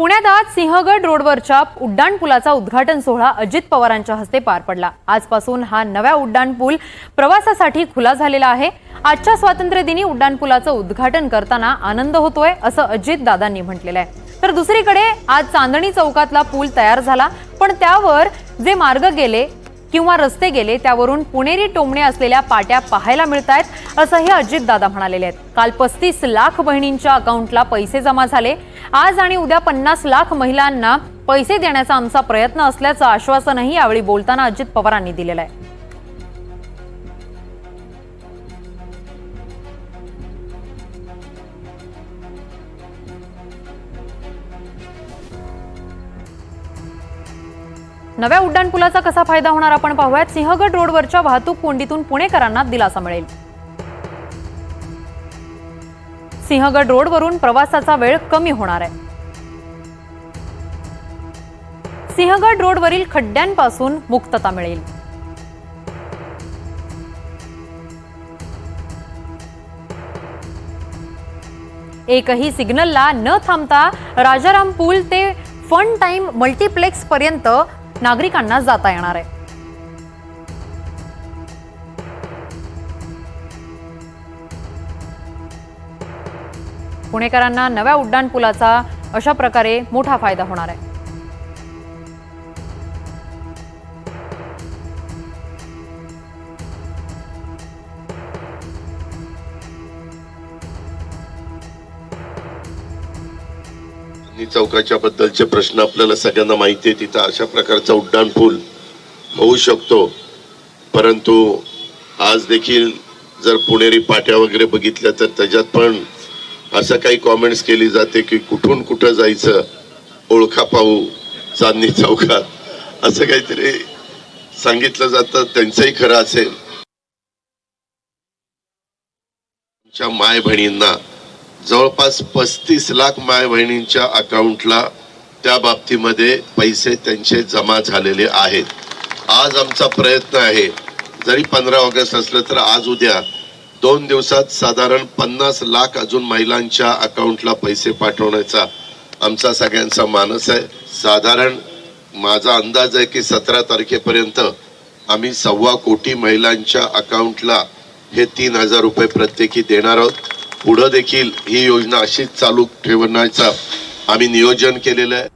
पुण्यात आज सिंहगड रोडवरच्या उड्डाणपुलाचा उद्घाटन सोहळा अजित पवारांच्या हस्ते पार पडला. आजपासून हा नव्या उड्डाणपूल प्रवासासाठी खुला झालेला आहे. आजच्या स्वातंत्र्यदिनी उड्डाणपुलाचं उद्घाटन करताना आनंद होतोय असं अजित दादांनी म्हटलेलं आहे. तर दुसरीकडे आज चांदणी चौकातला पूल तयार झाला पण त्यावर जे मार्ग गेले किंवा रस्ते गेले त्यावरून पुणेरी टोमणे असलेल्या पाट्या पाहायला मिळत आहेत असंही अजितदादा म्हणालेले आहेत. काल पस्तीस लाख बहिणींच्या अकाउंटला पैसे जमा झाले. आज आणि उद्या पन्नास लाख महिलांना पैसे देण्याचा आमचा प्रयत्न असल्याचं आश्वासनही यावेळी बोलताना अजित पवारांनी दिलेलं आहे. नव्या उड्डाणपुलाचा कसा फायदा होणार आपण पाहूयात. सिंहगड रोडवरच्या वाहतूक कोंडीतून पुणेकरांना दिलासा मिळेल. सिंहगड रोडवरून प्रवासाचा वेळ कमी होणार आहे. सिंहगड रोडवरील खड्ड्यांपासून मुक्तता मिळेल. एकही सिग्नलला न थांबता राजाराम पूल ते फन टाइम मल्टिप्लेक्स पर्यंत नागरिकांना जाता येणार आहे. पुणेकरांना नव्या उड्डाणपुलाचा अशा प्रकारे मोठा फायदा होणार आहे. चौकाच्या बद्दलचे प्रश्न आपल्याला सगळ्यांना माहिती आहे. तिथं अशा प्रकारचा उड्डाण पूल होऊ शकतो. परंतु आज देखील जर पुणेरी पाट्या वगैरे बघितल्या तर त्याच्यात पण असं काही कॉमेंट्स केली जाते की कुठून कुठं जायचं ओळखा पाहू चांदणी चौकात. असं काहीतरी सांगितलं जातं. त्यांचंही खरं असेल. आमच्या माय बहिणींना जवळपास पस्तीस लाख माय बहिणींच्या अकाउंटला त्या बाबतीमध्ये पैसे त्यांचे जमा झालेले आहेत. आज आमचा प्रयत्न आहे जरी पंधरा ऑगस्ट असलं तर आज उद्या दोन दिवसात साधारण पन्नास लाख अजून महिलांच्या अकाउंटला पैसे पाठवण्याचा आमचा सगळ्यांचा मानस आहे. साधारण माझा अंदाज आहे की सतरा तारखेपर्यंत आम्ही सव्वा कोटी महिलांच्या अकाउंटला हे तीन हजार रुपये प्रत्येकी देणार आहोत. पुढं देखील ही योजना अशीच चालू ठेवण्याचा आम्ही नियोजन केलेलं आहे.